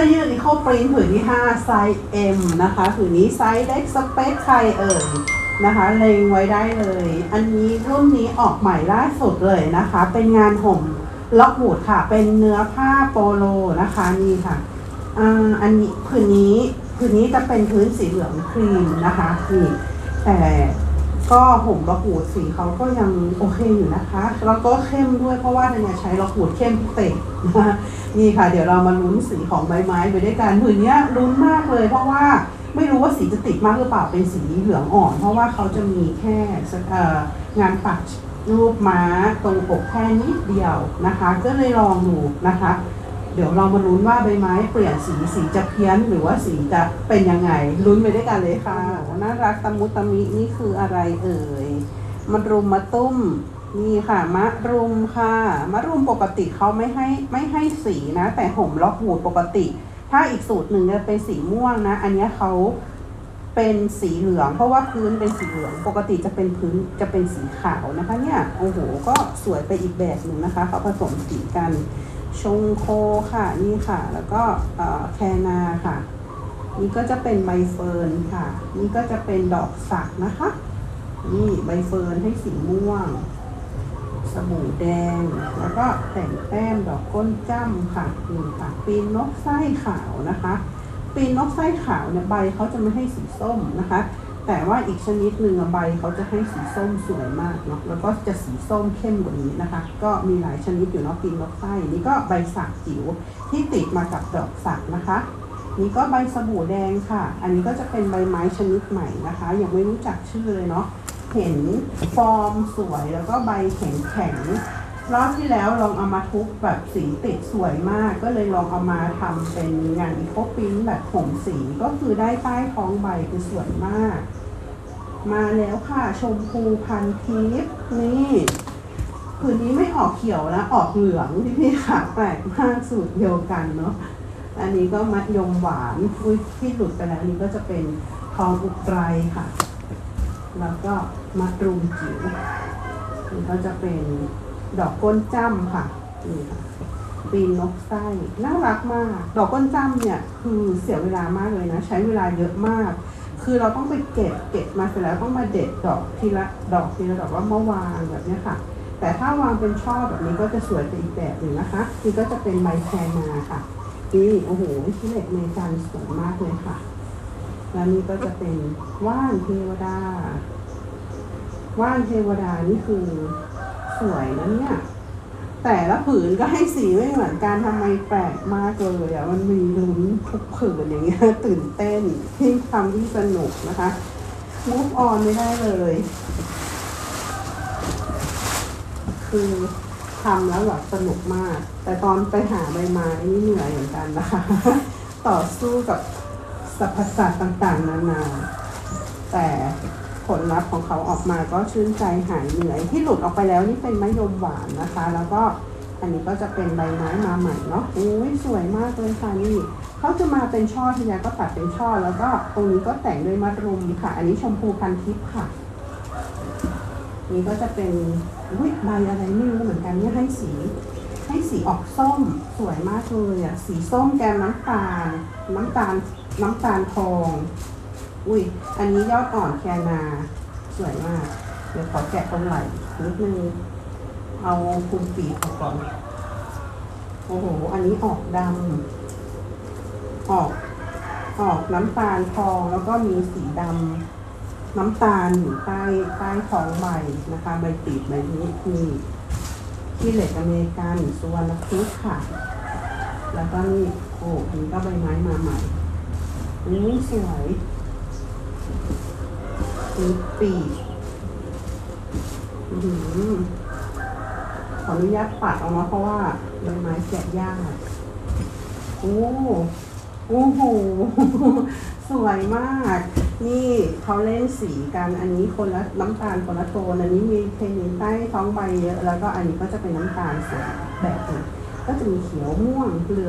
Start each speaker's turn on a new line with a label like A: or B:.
A: สื้อยืดอีโคปรินผืนที่ 5 ไซส์ M นะคะผืนนี้ไซส์เล็กสเปคใครเอ่ยนะคะเล็งไว้ได้เลย อันนี้รุ่นนี้ออกใหม่ล่าสุดเลยนะคะ เป็นงานห่มล็อกบูดค่ะ เป็นเนื้อผ้าโปโลนะคะนี่ค่ะอ่าอันนี้ผืนนี้ผืนนี้จะเป็นพื้นสีเหลืองครีมนะคะนี่แต่ ก็ห่มล็อกบูดสีเขาก็ยังโอเคอยู่นะคะ แล้วก็เข้มด้วยเพราะว่าเนี่ยใช้ล็อกบูดเข้มเศษนะคะนี่ค่ะ เดี๋ยวเรามาลุ้นสีของใบไม้ไปด้วยกันผืนเนี้ยลุ้นมากเลย เพราะว่าไม่รู้ว่าสีจะติดมากหรือเปล่าเป็นสีเหลืองอ่อน เพราะว่าเขาจะมีแค่งานปักรูปม้าตรงปกแค่นิดเดียวนะคะ ก็เลยลองดูนะคะ เดี๋ยวเรามาลุ้นว่าใบไม้เปลี่ยนสีสีจะเพี้ยนหรือว่าสีจะเป็นยังไงลุ้นไปด้วยกันเลยค่ะน่ารักตะมุตะมินี่คืออะไรเอ่ยมะรุมมะตุ้มนี่ค่ะมะรุมค่ะมะรุมปกติเขาไม่ให้ไม่ให้สีนะ แต่ห่มล็อกหูดปกติ ถ้าอีกสูตรหนึ่งจะเป็นสีม่วงนะ อันนี้เขาเป็นสีเหลือง เพราะว่าพื้นเป็นสีเหลือง ปกติจะเป็นพื้นจะเป็นสีขาวนะคะเนี่ยโอ้โหก็สวยไปอีกแบบหนึ่งนะคะเขาผสมสีกัน ชงโคค่ะนี่ค่ะ แล้วก็แคนาค่ะ นี่ก็จะเป็นใบเฟิร์นค่ะ นี่ก็จะเป็นดอกสักนะคะ นี่ใบเฟิร์นให้สีม่วง สบู่แดง แล้วก็แต่งแต้มดอกก้นจ้ำค่ะนี่ค่ะปีนนกไส้ขาวนะคะ ปีนนกไส้ขาวเนี่ยใบเขาจะไม่ให้สีส้มนะคะ แต่ว่าอีกชนิดหนึ่งใบเขาจะให้สีส้มสวยมากเนาะแล้วก็จะสีส้มเข้มกว่านี้นะคะ ก็มีหลายชนิดอยู่เนาะปีนนกไส้นี่ก็ใบสักจิ๋วที่ติดมากับดอกสักนะคะ นี่ก็ใบสบู่แดงค่ะ อันนี้ก็จะเป็นใบไม้ชนิดใหม่นะคะ ยังไม่รู้จักชื่อเลยเนาะเห็นฟอร์มสวยแล้วก็ใบแข็งแข็งรอบที่แล้วลองเอามาทุบแบบสีติดสวยมาก ก็เลยลองเอามาทำเป็นงานอีโคปิ้นแบบผมสีก็คือได้ใต้ท้องใบคือสวยมาก มาแล้วค่ะชมพูพันทิพย์นี่ผืนนี้ไม่ออกเขียวนะออกเหลืองที่พี่ค่ะแปลกมากสูตรเดียวกันเนาะอันนี้ก็มัดยมหวานอุ้ยที่หลุดไปแล้วอันนี้ก็จะเป็นทองอุไรค่ะ แล้วก็มัดรุมจิ๋วนี่ก็จะเป็นดอกก้นจ้ำค่ะนี่ค่ะปีนนกไส้น่ารักมาก ดอกก้นจ้ำเนี่ยคือเสียเวลามากเลยนะ ใช้เวลาเยอะมาก คือเราต้องไปเก็บเก็บมาเสร็จแล้วต้องมาเด็ดดอกทีละดอกทีละดอกว่ามาวางแบบนี้ค่ะ แต่ถ้าวางเป็นช่อแบบนี้ก็จะสวยไปอีกแบบหนึ่งนะคะนี่ก็จะเป็นใบแคนาค่ะนี่โอ้โหที่เหล็กเมจันสวยมากเลยค่ะ แล้วนี่ก็จะเป็นว่านเทวดา ว่านเทวดานี่คือสวยนะเนี่ย แต่ละผืนก็ให้สีไม่เหมือนกันทำไมแปลกมากเลยอะมันมีลุ้นทุกผืนอย่างเงี้ยตื่นเต้นที่ทำที่สนุกนะคะ move on ไม่ได้เลย คือทำแล้วแบบสนุกมาก แต่ตอนไปหาใบไม้นี่เหนื่อยเหมือนกันนะคะ ต่อสู้กับสรรพสัตว์ต่างๆ นานา แต่ ผลลัพธ์ของเขาออกมาก็ชื่นใจหายเหนื่อย ที่หลุดออกไปแล้วนี่เป็นมะยมหวานนะคะ แล้วก็อันนี้ก็จะเป็นใบไม้มาใหม่เนาะอุ้ยสวยมากเลยค่ะนี่เขาจะมาเป็นช่อทีเดียวก็ตัดเป็นช่อ แล้วก็ตรงนี้ก็แต่งด้วยมัดรุมค่ะ อันนี้ชมพูพันทิพย์ค่ะ นี่ก็จะเป็นอุ้ยใบอะไรไม่รู้เหมือนกันเนี่ยให้สีให้สีออกส้มสวยมากเลยอะสีส้มแกมน้ำตาล น้ำตาลน้ำตาลทอง อุ้ย อันนี้ยอดอ่อนแคนา สวยมาก เดี๋ยวขอแกะตรงไหล่นิดนึง เอาคุมปีกออกก่อน โอ้โห อันนี้ออกดำ ออก ออกน้ำตาลทองแล้วก็มีสีดำน้ำตาลอยู่ใต้ใต้ท้องใบนะคะ ใบปีกใบนี้นี่ที่เหล็กอเมริกันสุวรรณครุฑค่ะ แล้วก็นี่โอ้อันนี้ก็ใบไม้มาใหม่อันนี้สวย มีปีกอื้อหือขออนุญาตปัดออกมาเพราะว่าใบไม้แกะยากโอ้โอ้โห สวยมาก นี่เขาเล่นสีกัน อันนี้คนละน้ำตาลคนละโทน อันนี้มีเทนินใต้ท้องใบเยอะ แล้วก็อันนี้ก็จะเป็นน้ำตาลสวยแบบนึงก็จะมีเขียวม่วงเหลือง